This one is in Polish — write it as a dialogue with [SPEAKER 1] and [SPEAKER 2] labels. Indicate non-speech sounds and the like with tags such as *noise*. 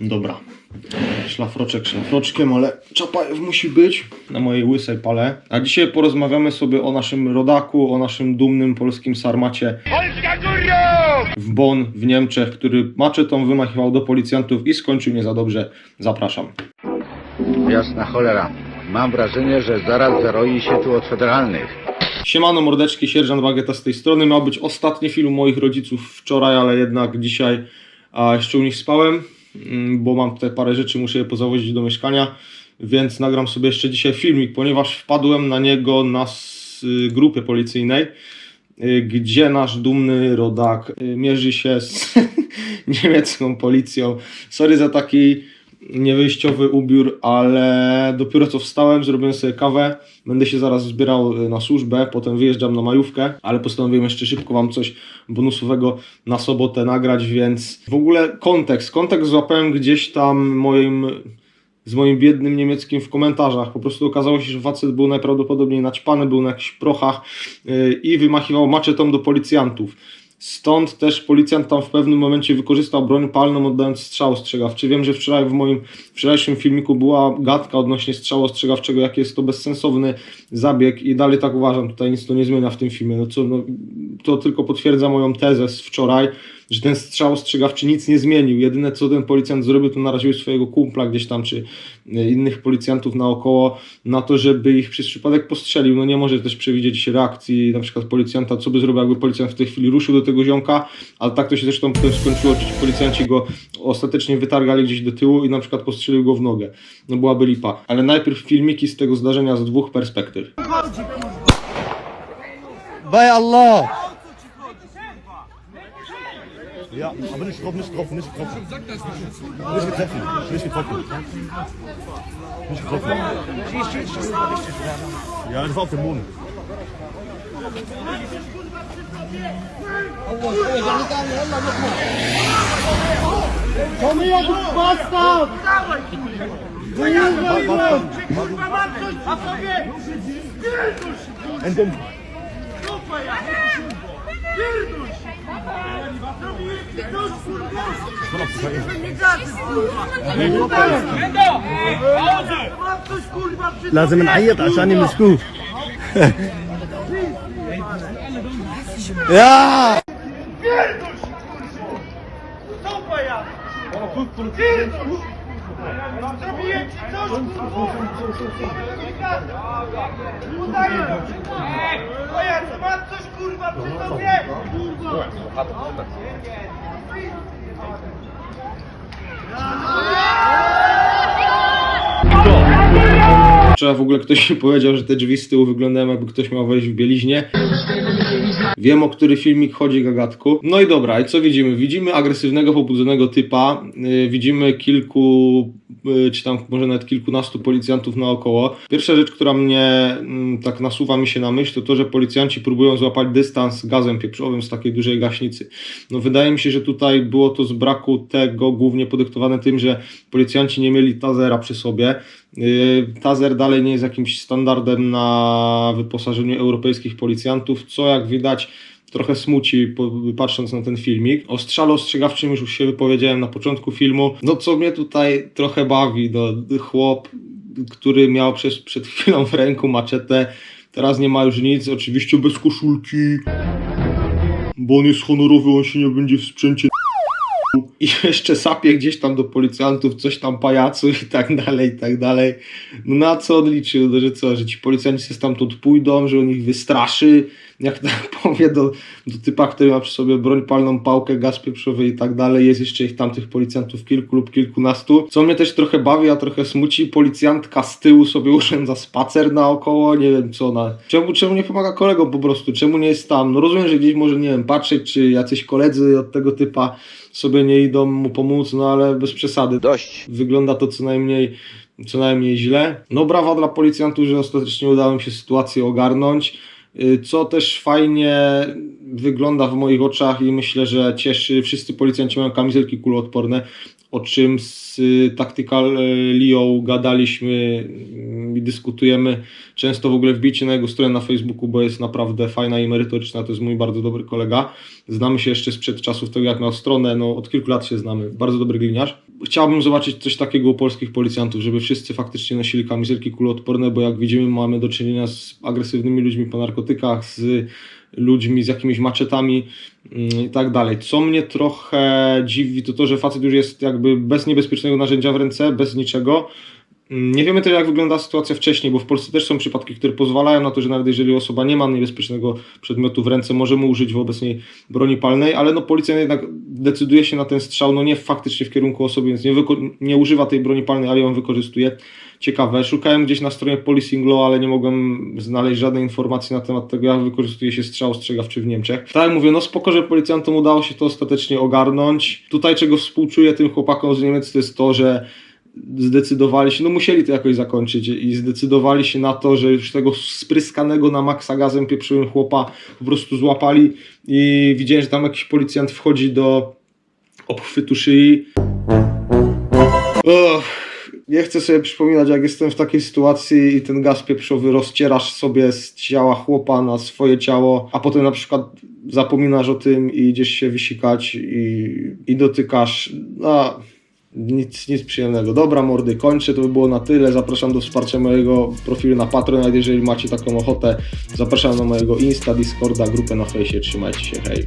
[SPEAKER 1] Dobra. Szlafroczek szlafroczkiem, ale czapajew musi być na mojej łysej pale. A dzisiaj porozmawiamy sobie o naszym rodaku, o naszym dumnym polskim sarmacie w Bonn w Niemczech, który maczetą wymachiwał do policjantów i skończył nie za dobrze. Zapraszam.
[SPEAKER 2] Jasna cholera. Mam wrażenie, że zaraz zaroi się tu od federalnych.
[SPEAKER 1] Siemano mordeczki, sierżant Bagieta z tej strony. Miał być ostatni film moich rodziców wczoraj, ale jednak dzisiaj a jeszcze u nich spałem, bo mam tutaj parę rzeczy, muszę je pozawozić do mieszkania, więc nagram sobie jeszcze dzisiaj filmik, ponieważ wpadłem na niego na s- grupie policyjnej, y, gdzie nasz dumny rodak y, mierzy się z *laughs* niemiecką policją. Sorry za taki niewyjściowy ubiór, ale dopiero co wstałem, zrobiłem sobie kawę, będę się zaraz zbierał y, na służbę, potem wyjeżdżam na majówkę, ale postanowiłem jeszcze szybko Wam coś bonusowego na sobotę nagrać, więc w ogóle kontekst, kontekst złapałem gdzieś tam moim z moim biednym niemieckim w komentarzach. Po prostu okazało się, że facet był najprawdopodobniej naćpany, był na jakichś prochach yy, i wymachiwał maczetą do policjantów. Stąd też policjant tam w pewnym momencie wykorzystał broń palną, oddając strzał ostrzegawczy. Wiem, że wczoraj w moim wczorajszym filmiku była gadka odnośnie strzału ostrzegawczego, jaki jest to bezsensowny zabieg i dalej tak uważam. Tutaj nic to nie zmienia w tym filmie. No co, no, to tylko potwierdza moją tezę z wczoraj, że ten strzał ostrzegawczy nic nie zmienił. Jedyne co ten policjant zrobił, to naraził swojego kumpla gdzieś tam, czy y, innych policjantów naokoło na to, żeby ich przez przypadek postrzelił. No nie może też przewidzieć reakcji na przykład policjanta, co by zrobił, jakby policjant w tej chwili ruszył do tego ziomka, ale tak to się zresztą potem skończyło, czy ci policjanci go ostatecznie wytargali gdzieś do tyłu i na przykład postrzelił go w nogę. No byłaby lipa. Ale najpierw filmiki z tego zdarzenia z dwóch perspektyw.
[SPEAKER 3] Bei Allah! Ja, aber nicht getroffen, nicht getroffen, nicht getroffen. Nicht getroffen, nicht getroffen. Nicht getroffen. Ja, das war auf dem Mond. Endem. لازم نعيط عشان يمسكوه. *laughs* يا! *laughs*
[SPEAKER 4] Mam coś, kurwa, przy sobie! Kurwa!
[SPEAKER 1] Wczoraj w ogóle ktoś mi powiedział, że te drzwi z tyłu wyglądają jakby ktoś miał wejść w bieliźnie. Wiem o który filmik chodzi gagatku. No i dobra, i co widzimy? Widzimy agresywnego, pobudzonego typa, yy, widzimy kilku, czy tam może nawet kilkunastu policjantów naokoło. Pierwsza rzecz, która mnie mm, tak nasuwa mi się na myśl, to to, że policjanci próbują złapać dystans gazem pieprzowym z takiej dużej gaśnicy. No wydaje mi się, że tutaj było to z braku tego głównie podyktowane tym, że policjanci nie mieli tazera przy sobie. Yy, Tazer dalej nie jest jakimś standardem na wyposażeniu europejskich policjantów, co jak widać trochę smuci, patrząc na ten filmik. O strzale ostrzegawczym już się wypowiedziałem na początku filmu. No co mnie tutaj trochę bawi, no chłop, który miał przez, przed chwilą w ręku maczetę, teraz nie ma już nic, oczywiście bez koszulki, bo on jest honorowy, on się nie będzie w sprzęcie i jeszcze sapie gdzieś tam do policjantów, coś tam pajacu i tak dalej, i tak dalej. No na co on liczył? No, że co, że ci policjanci się stamtąd pójdą, że on ich wystraszy, jak tak *laughs* powie do, do typa, który ma przy sobie broń palną, pałkę, gaz pieprzowy i tak dalej. Jest jeszcze ich tam tych policjantów kilku lub kilkunastu. Co mnie też trochę bawi, a trochę smuci, policjantka z tyłu sobie urządza spacer naokoło, nie wiem co ona. Czemu, czemu nie pomaga kolegom po prostu? Czemu nie jest tam? No rozumiem, że gdzieś może, nie wiem, patrzeć, czy jacyś koledzy od tego typa sobie nie idą mu pomóc, no ale bez przesady.
[SPEAKER 2] Dość.
[SPEAKER 1] Wygląda to co najmniej, co najmniej źle. No brawa dla policjantów, że ostatecznie udało im się sytuację ogarnąć. Y, Co też fajnie wygląda w moich oczach i myślę, że cieszy. Wszyscy policjanci mają kamizelki kuloodporne, o czym z y, Tactical y, Leo gadaliśmy y, i dyskutujemy. Często w ogóle wbijcie na jego stronę na Facebooku, bo jest naprawdę fajna i merytoryczna. To jest mój bardzo dobry kolega. Znamy się jeszcze sprzed czasów tego, jak miał stronę. No, od kilku lat się znamy. Bardzo dobry gliniarz. chciałbym zobaczyć coś takiego u polskich policjantów, żeby wszyscy faktycznie nosili kamizelki kuloodporne, bo jak widzimy mamy do czynienia z agresywnymi ludźmi po narkotykach, z ludźmi z jakimiś maczetami mm, i tak dalej. Co mnie trochę dziwi, to to, że facet już jest jakby bez niebezpiecznego narzędzia w ręce, bez niczego. Nie wiemy też, jak wygląda sytuacja wcześniej, bo w Polsce też są przypadki, które pozwalają na to, że nawet jeżeli osoba nie ma niebezpiecznego przedmiotu w ręce, możemy użyć wobec niej broni palnej, ale no policjant jednak decyduje się na ten strzał, no nie faktycznie w kierunku osoby, więc nie, nie używa tej broni palnej, ale ją wykorzystuje. Ciekawe, szukałem gdzieś na stronie Policing Law, ale nie mogłem znaleźć żadnej informacji na temat tego, jak wykorzystuje się strzał ostrzegawczy w Niemczech. Tak jak mówię, no spoko, że policjantom udało się to ostatecznie ogarnąć. Tutaj czego współczuję tym chłopakom z Niemiec, to jest to, że zdecydowali się, no musieli to jakoś zakończyć i zdecydowali się na to, że już tego spryskanego na maksa gazem pieprzyłym chłopa po prostu złapali i widziałem, że tam jakiś policjant wchodzi do obchwytu szyi. Och, nie chcę sobie przypominać, jak jestem w takiej sytuacji i ten gaz pieprzowy rozcierasz sobie z ciała chłopa na swoje ciało, a potem na przykład zapominasz o tym i idziesz się wysikać i, i dotykasz. No, nic, nic przyjemnego. Dobra, mordy, kończę. To by było na tyle. Zapraszam do wsparcia mojego profilu na Patronite, jeżeli macie taką ochotę. Zapraszam na mojego Insta, Discorda, grupę na fejsie. Trzymajcie się, hej.